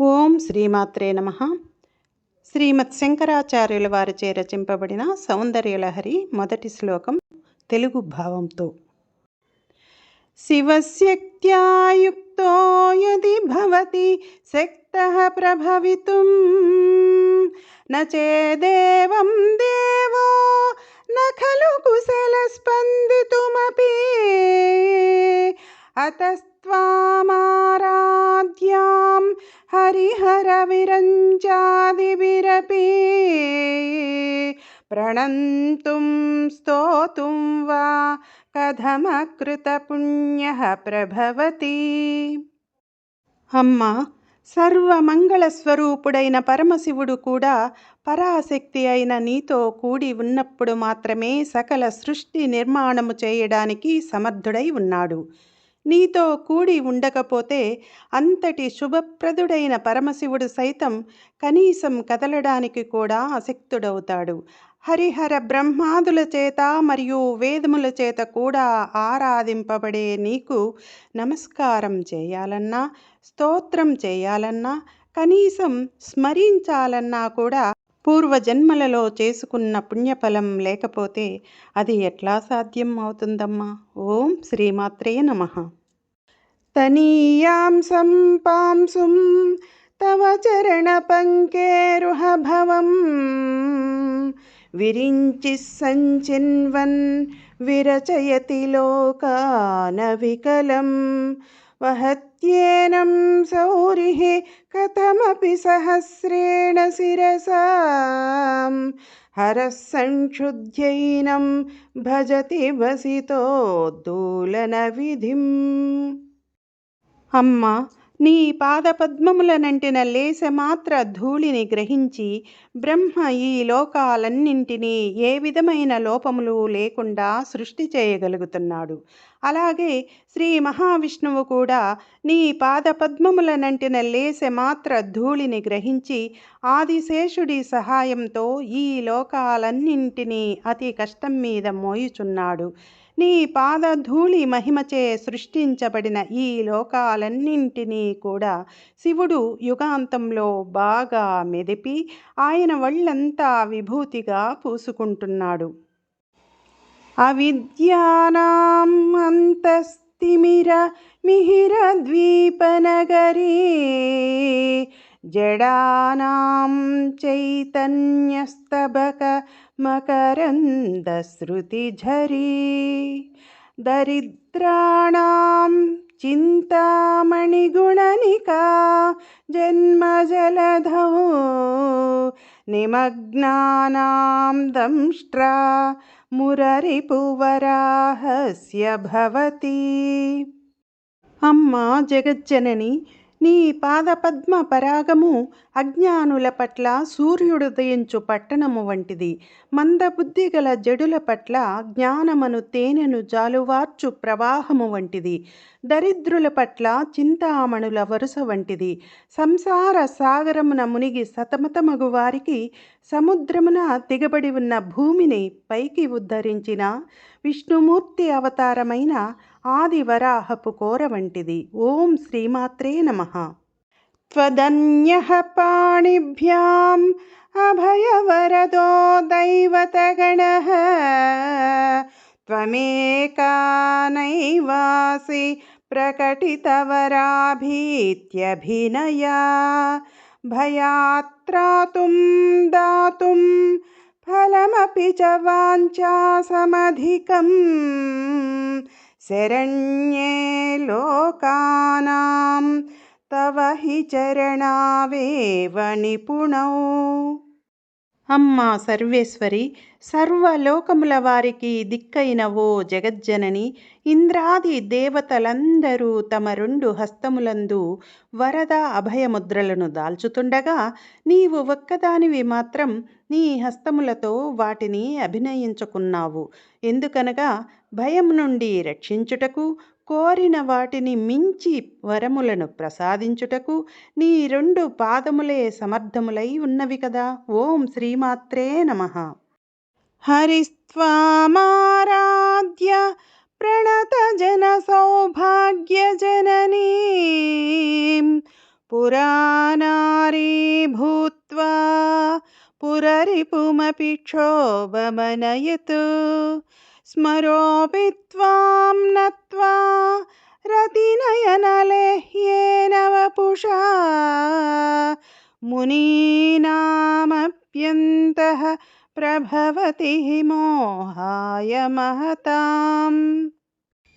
ఓం శ్రీమాత్రే నమ. శ్రీమత్ శంకరాచార్యుల వారిచే రచింపబడిన సౌందర్యలహరి మొదటి శ్లోకం తెలుగు భావంతో. శివశక్త్యాయుక్తో యది భవతి శక్త ప్రభవితుం. న చేదేవం దేవో కుశల స్పందితుమీ అతస్వా అతస్త్వామారాధ్యాం हरिहरविरञ्चादिभिरपि प्रणन्तुं स्तोतुं वा కథమకృతపుణ్యః ప్రభవతి అమ్మ సర్వమంగళ స్వరూపుడైన పరమశివుడు కూడా పరాశక్తి అయిన నీతో కూడి ఉన్నప్పుడు మాత్రమే సకల సృష్టి నిర్మాణము చేయడానికి సమర్థుడై ఉన్నాడు నీతో కూడి ఉండకపోతే అంతటి శుభప్రదుడైన పరమశివుడు సైతం కనీసం కదలడానికి కూడా అశక్తుడవుతాడు హరిహర బ్రహ్మాదుల చేత మరియు వేదముల చేత కూడా ఆరాధింపబడే నీకు నమస్కారం చేయాలన్నా స్తోత్రం చేయాలన్నా కనీసం స్మరించాలన్నా కూడా పూర్వజన్మలలో చేసుకున్న పుణ్యఫలం లేకపోతే అది ఎట్లా సాధ్యం అవుతుందమ్మా? ఓం శ్రీమాత్రే నమ. తనీయాం సంపాంసుం తవ చరణపంకేరుహభవం విరించి సంచిన్వన్ విరచయతి లోకాన వికలం वहत्येनं सौरिः कथमपि सहस्रेण शिरसां हरः संक्षुध्यैनं भजति भसितोदूलनविधिम् अम्मा నీ పాదపద్మములనంటిన లేశమాత్ర ధూళిని గ్రహించి బ్రహ్మ ఈ లోకాలన్నింటినీ ఏ విధమైన లోపములు లేకుండా సృష్టి చేయగలుగుతున్నాడు. అలాగే శ్రీ మహావిష్ణువు కూడా నీ పాదపద్మములనంటిన లేశమాత్ర ధూళిని గ్రహించి ఆదిశేషుడి సహాయంతో ఈ లోకాలన్నింటినీ అతి కష్టం మీద మోయుచున్నాడు. నీ పాదధూళి మహిమచే సృష్టించబడిన ఈ లోకాలన్నింటినీ కూడా శివుడు యుగాంతంలో బాగా మెదిపి ఆయన వళ్ళంతా విభూతిగా పూసుకుంటున్నాడు. అవిద్యానాం అంతస్తిమిర మిహిర ద్వీపనగరీ जडानां चैतन्यस्तबकमकरन्दश्रुतिझरी दरिद्राणां चिन्तामणिगुणनिका जन्मजलधौ निमग्नानां दंष्ट्रा मुररिपुवराहस्य भवति। अम्मा जगज्जननी నీ పాదపద్మ పరాగము అజ్ఞానుల పట్ల సూర్యుడుదయించు పట్టణము వంటిది. మందబుద్ధి గల జడుల పట్ల జ్ఞానమను తేనెను జాలువార్చు ప్రవాహము వంటిది. దరిద్రుల పట్ల చింతామణుల వరుస వంటిది. సంసార సాగరమున మునిగి సతమతమగు వారికి సముద్రమున దిగబడి ఉన్న భూమిని పైకి ఉద్ధరించిన విష్ణుమూర్తి అవతారమైన आदिवराः पुकोरवण्टिदि ॐ श्रीमात्रे नमः। त्वदन्यः पाणिभ्याम् अभयवरदो दैवतगणः। त्वमेका नैवासि प्रकटितवरा भीत्यभिनया भयात्रातुं दातुं फलमपि च वाञ्चासमधिकम् शरण्ये लोकानां तव हि चरणावेव निपुणौ। అమ్మ సర్వేశ్వరి! సర్వలోకముల వారికి దిక్కైన ఓ జగజ్జనని ఇంద్రాది దేవతలందరూ తమ రెండు హస్తములందు వరద అభయముద్రలను దాల్చుతుండగా నీవు ఒక్కదానివి మాత్రం నీ హస్తములతో వాటిని అభినయించుకున్నావు. ఎందుకనగా భయం నుండి రక్షించుటకు కోరిన వాటిని మించి వరములను ప్రసాదించుటకు నీ రెండు పాదములే సమర్థములై ఉన్నవి కదా. ఓం శ్రీమాత్రే నమ. హరిస్వామారాధ్య ప్రణత జన సౌభాగ్య జననీ పురానారీ భూత్వా పురరిపుమపి క్షోభమనయతు స్మరోపిత్వాం నత్వా రతినయనలేహ్యేన వపుషా మునీనామప్యంతః ప్రభవతి మోహాయ మహతాం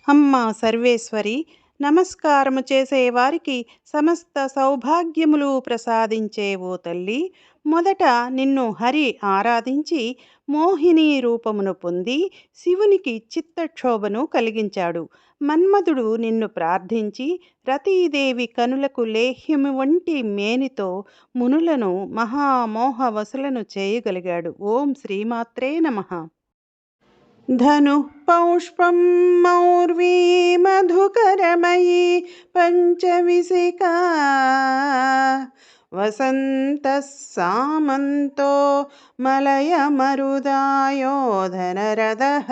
అమ్మ సర్వేశ్వరి నమస్కారము చేసేవారికి సమస్త సౌభాగ్యములు ప్రసాదించే ఓ తల్లి మొదట నిన్ను హరి ఆరాధించి మోహిని రూపమును పొంది శివునికి చిత్తక్షోభను కలిగించాడు మన్మధుడు నిన్ను ప్రార్థించి రతీదేవి కనులకు లేహ్యము వంటి మేనితో మునులను మహామోహవసులను చేయగలిగాడు ఓం శ్రీమాత్రే నమః धनुः पौष्पं मौर्वी मधुकरमयी पञ्चविसिका वसन्तः सामन्तो मलयमरुदायोधनरदः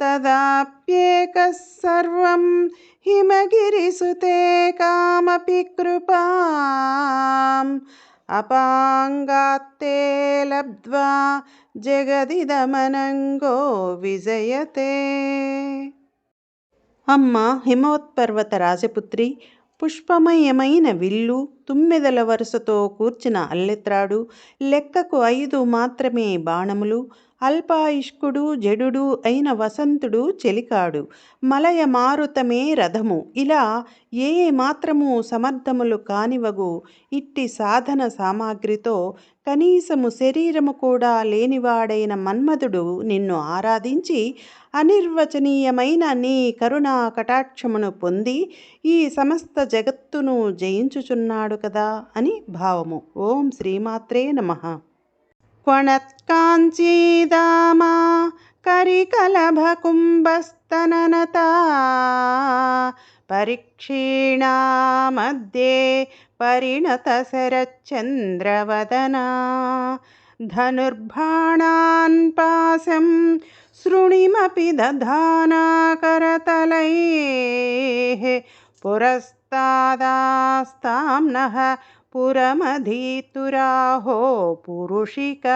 तदाप्येकः सर्वं हिमगिरिसुते कामपि कृपाम्। अपाङ्गात्ते लब्ध्वा जगदिदमनङ्गो विजयते। अम्मा हिमवत्पर्वतराजपुत्रि పుష్పమయమైన విల్లు తుమ్మెదల వరుసతో కూర్చిన అల్లెత్రాడు లెక్కకు ఐదు మాత్రమే బాణములు అల్పాయుష్కుడు జడుడు అయిన వసంతుడు చెలికాడు. మలయ మారుతమే రథము. ఇలా ఏ మాత్రము సమర్థములు కానివగు ఇట్టి సాధన సామాగ్రితో కనీసము శరీరము కూడా లేనివాడైన మన్మధుడు నిన్ను ఆరాధించి అనిర్వచనీయమైన నీ కరుణా కటాక్షమును పొంది ఈ సమస్త జగత్తును జయించుచున్నాడు కదా అని భావము. ఓం శ్రీమాత్రే నమః. क्वणत्काञ्चीदामा करिकलभकुम्भस्तननता परिक्षीणा मध्ये परिणतशरच्चन्द्रवदना धनुर्बाणान् पाशं शृणिमपि दधानाकरतलैः पुरस्त तादास्तां नः పురమధీతురాహో పురుషిక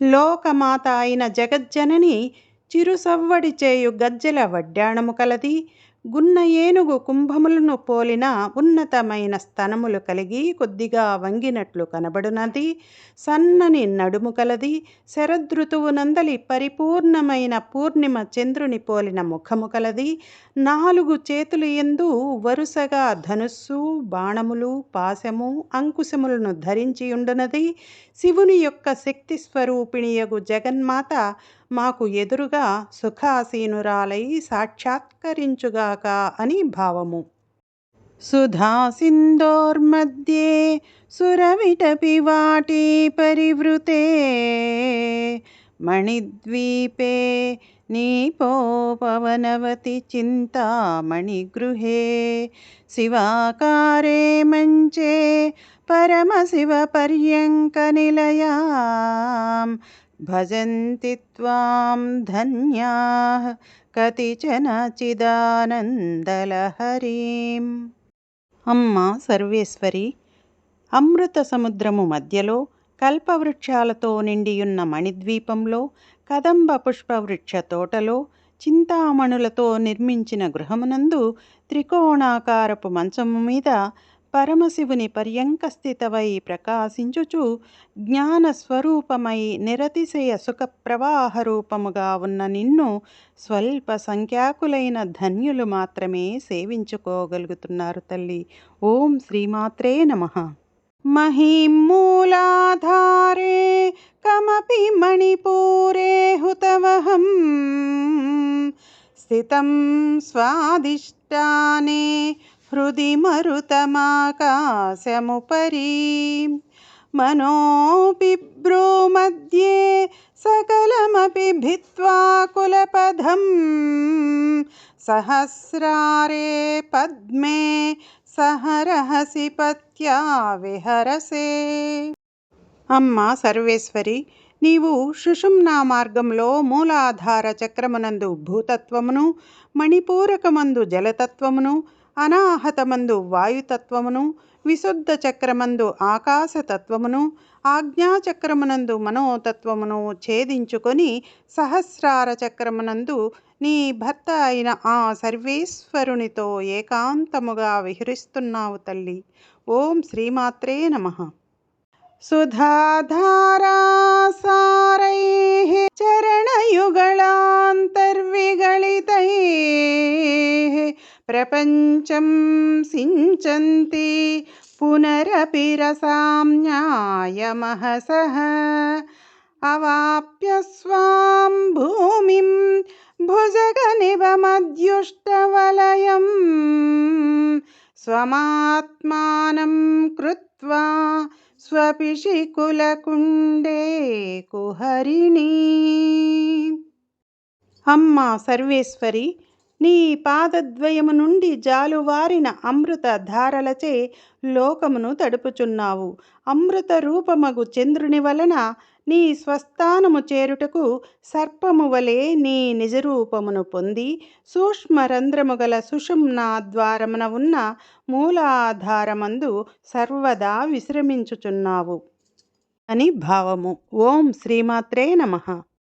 లోకమాత అయిన జగజ్జనని చిరుసవ్వడి చేయు గజ్జెల వడ్డాణము కలది గున్న ఏనుగు కుంభములను పోలిన ఉన్నతమైన స్తనములు కలిగి కొద్దిగా వంగినట్లు కనబడునది. సన్నని నడుము కలది. శరదృతువు నందలి పరిపూర్ణమైన పూర్ణిమ చంద్రుని పోలిన ముఖము కలది. నాలుగు చేతులు ఎందు వరుసగా ధనుస్సు బాణములు పాశము అంకుశములను ధరించి ఉండునది. శివుని యొక్క శక్తి స్వరూపిణియగు జగన్మాత మాకు ఎదురుగా సుఖాసీనురాలై సాక్షాత్కరించుగాక అని భావము. సుధాసిందోర్మధ్యే సురవిటపి వాటి పరివృతే మణిద్వీపే నీపోపవనవతి చింతామణిగృహే శివాకారే మంచే పరమశివపర్యంకనిలయాం భజంతిత్వాం ధన్యా కతిచన చిదానందలహరీం అమ్మ సర్వేశ్వరి అమృత సముద్రము మధ్యలో కల్పవృక్షాలతో నిండియున్న మణిద్వీపంలో కదంబ పుష్పవృక్ష తోటలో చింతామణులతో నిర్మించిన గృహమునందు త్రికోణాకారపు మంచము మీద పరమశివుని పర్యంకస్థితవై ప్రకాశించుచు జ్ఞానస్వరూపమై నిరతిశయ సుఖ ప్రవాహ రూపముగా ఉన్న నిన్ను స్వల్ప సంఖ్యాకులైన ధన్యులు మాత్రమే సేవించుకోగలుగుతున్నారు తల్లి. ఓం శ్రీమాత్రే నమ. మహిమూలాధారే కమపి మణిపూరే హుతవహం స్థితం స్వాదిష్టానే హృది మరుతమాకాశముపరీ మనోబిభ్రోमध्ये సకలమపి భిత్వా कुलपदं సహస్రారే పద్మే సహరహసి పత్యా విహరసే అమ్మ సర్వేశ్వరి నీవు సుషుమ్నా మార్గంలో మూలాధార చక్రమునందు భూతత్వమును మణిపూరకమందు జలతత్వమును అనాహతమందు వాయుతత్వమును విశుద్ధ చక్రమందు ఆకాశతత్వమును ఆజ్ఞాచక్రమునందు మనోతత్వమును ఛేదించుకొని సహస్రార చక్రమునందు నీ భర్త అయిన ఆ సర్వేశ్వరునితో ఏకాంతముగా విహరిస్తున్నావు తల్లి. ఓం శ్రీమాత్రే నమ. ಸುಧಾಧಾರಾಸಾರೈ ಚರಣಯುಗಳಾಂತರ್ವಿಗಳಿತೈ प्रपञ्चं सिञ्चन्ति पुनरपि रसां न्यायमहसः अवाप्य स्वां भूमिं भुजगनिभमद्युष्टवलयं स्वमात्मानं कृत्वा స్వపిషికులకుండే కుహరిణి అమ్మ సర్వేశ్వరి నీ పాదద్వయము నుండి జాలువారిన అమృత ధారలచే లోకమును తడుపుచున్నావు. అమృత రూపమగు చంద్రుని వలన నీ స్వస్థానము చేరుటకు సర్పము వలె నీ నిజరూపమును పొంది సూక్ష్మరంధ్రము గల సుషుమ్నా ద్వారమున ఉన్న మూలాధారమందు సర్వదా విశ్రమించుచున్నావు. అని భావము. ఓం శ్రీమాత్రే నమః.